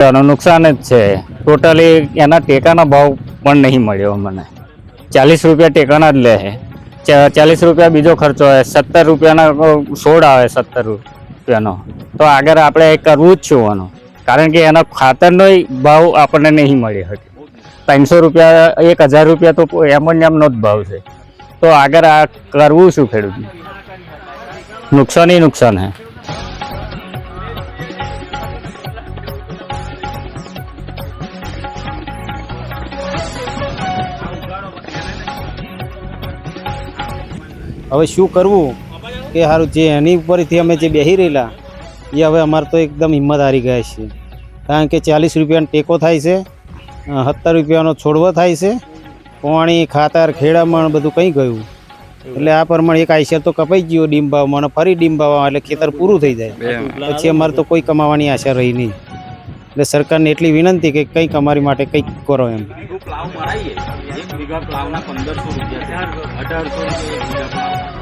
નુકસાન જ છે. ટોટલી એના ટેકાનો ભાવ પણ નહીં મળ્યો મને. ચાલીસ રૂપિયા ટેકાના જ લે છે. ચાલીસ રૂપિયા બીજો ખર્ચો હોય સત્તર રૂપિયાના સોળ આવે સત્તર રૂપિયાનો. તો આગળ આપણે કરવું જ છું એનું કારણ કે એના ખાતરનો ભાવ આપણને નહીં મળી શકે. ત્રણસો રૂપિયા, એક હજાર રૂપિયા તો એમ જ એમનો જ ભાવ છે. તો આગળ આ કરવું શું ખેડૂતને? નુકસાન નુકસાન है હવે શું કરવું? કે સારું જે એની ઉપરથી અમે જે બેસી રહેલા એ હવે અમારે તો એકદમ હિંમત હારી ગયા છે કારણ કે ચાલીસ રૂપિયાનો ટેકો થાય છે સત્તર રૂપિયાનો છોડવો થાય છે પાણી ખાતર ખેડામણ બધું કંઈ ગયું. એટલે આ પ્રમાણે એક આઈસર તો કપાઈ ગયો ડીમ ભાવમાં અને ફરી ડીમ ભાવમાં એટલે ખેતર પૂરું થઈ જાય. પછી અમારે તો કોઈ કમાવાની આશા રહી નહીં. એટલે સરકારને એટલી વિનંતી કે કંઈક અમારી માટે કંઈક કરો એમ. પ્લાવ વીઘા પ્લાવના પંદરસો રૂપિયા અઢારસો રૂપિયા